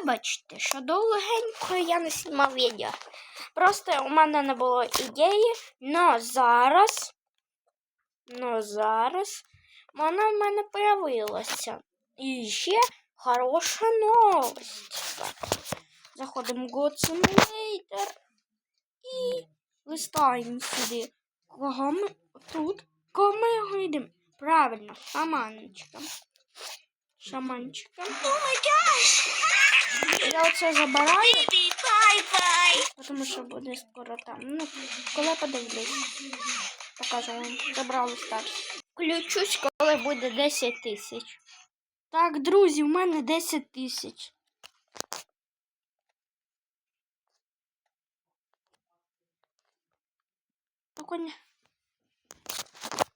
Вибачте, що довгенько я не знімав відео. Просто у мене не було ідеї, но зараз, но зараз вона в мене появилася. І ще хороша новость. Заходимо в God Simulator і листаємо сюди. Кого ми тут? Кого ми гойдемо? Правильно, шаманчиком. Шаманчиком. Я оце забираю, тому що буде скоро там. Ну, коли подивлюсь, покажу вам. Забрали старт. Включусь, коли буде 10 тисяч. Так, друзі, в мене 10 тисяч.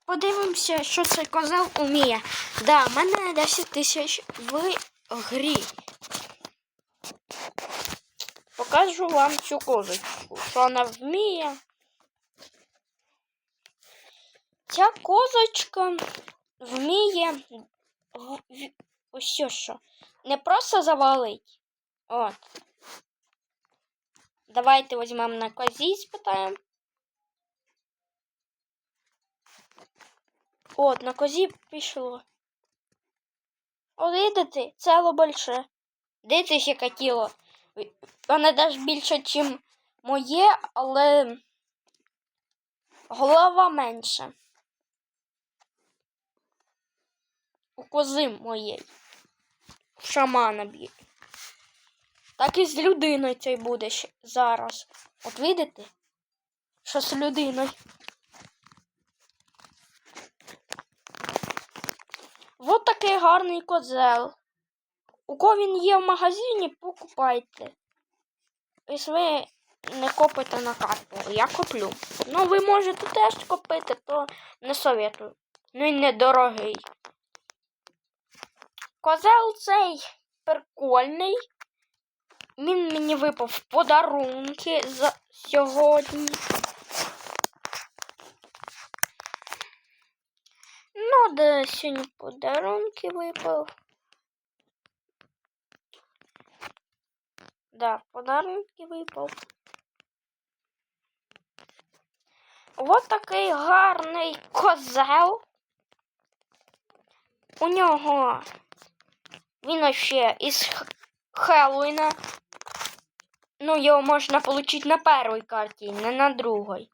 Подивимося, що цей козел уміє. Да, в мене 10 тисяч в грі. Покажу вам цю козочку, що вона вміє. Ця козочка вміє ось що. Не просто завалить. От. Давайте візьмемо на козі, спитаємо. От, на козі пішло. О, видите, цело більше. Дивіться, яке тіло. Воно навіть більше, ніж моє, але голова менша. У кози моєї. Шамана б'є. Так і з людиною цей буде зараз. От видите? Що з людиною? Вот такий гарний козел. У кого він є в магазині, покупайте. Якщо ви не копите на карту, я коплю. Ну, ви можете теж купити, то не советую. Ну і недорогий. Козел цей прикольний. Він мені випав в подарунки за сьогодні. Ну, де сьогодні подарунки випав. Да, подарунки випав. Ось такий гарний козел. У нього він ще із Хеллоуіна. Ну, його можна отримати на першій карті, не на другій.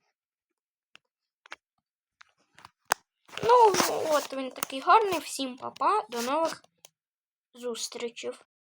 Ну, от він такий гарний. Всім папа. До нових зустрічей.